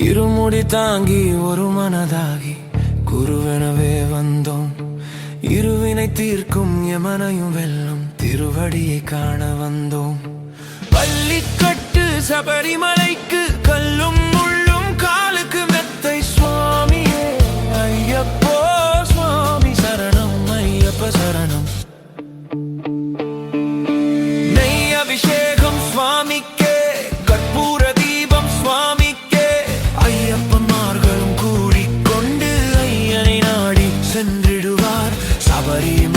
இருமுடி தாங்கி ஒரு மனதாகி குருவெனவே வந்தோம். இருவினை தீர்க்கும் எமனையும் வெல்லும் திருவடியை காண வந்தோம். பள்ளிக்கட்டு சபரிமலைக்கு கல்லும்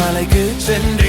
மலைக்கு சென்று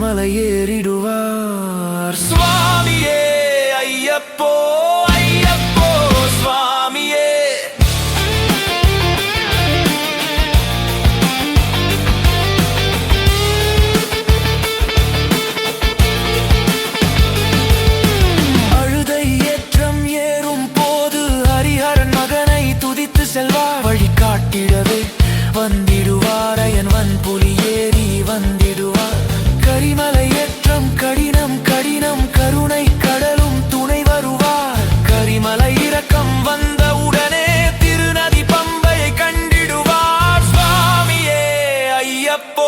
மலை ஏறிடுவார். சுவாமியே ஐயப்போ ஐயப்போ சுவாமியே. அழுதை ஏற்றம் ஏறும் போது ஹரிஹரன் மகனை துதித்து செல்வா. வழி வழிகாட்டிடவே வந்தி ஐயப்போ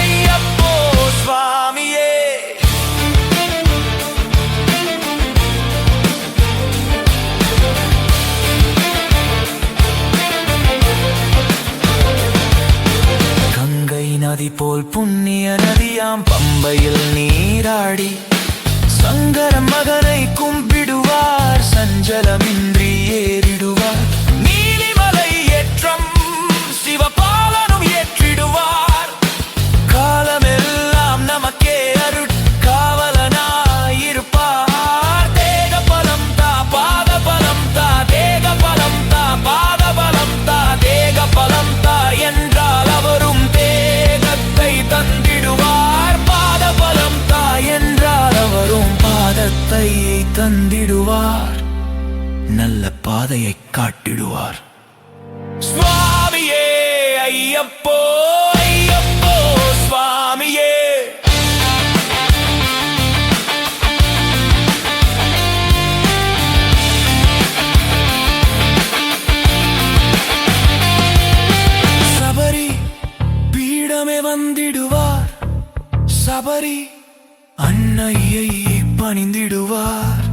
ஐயப்போ சுவாமியே. கங்கை நதி போல் புண்ணிய நதியாம் பம்பையில் நீராடி சங்கர மகனை கும்பிடுவார் சஞ்சலம். பாதையை காட்டிடுவார். சுவாமியே ஐயப்போ ஐயப்போ சுவாமியே. சபரி பீடமே வந்திடுவார். சபரி அன்னையை பணிந்திடுவார்.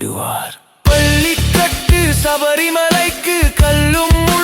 விடுவார். பள்ளிக்கட்டு சபரிமலைக்கு கல்லும்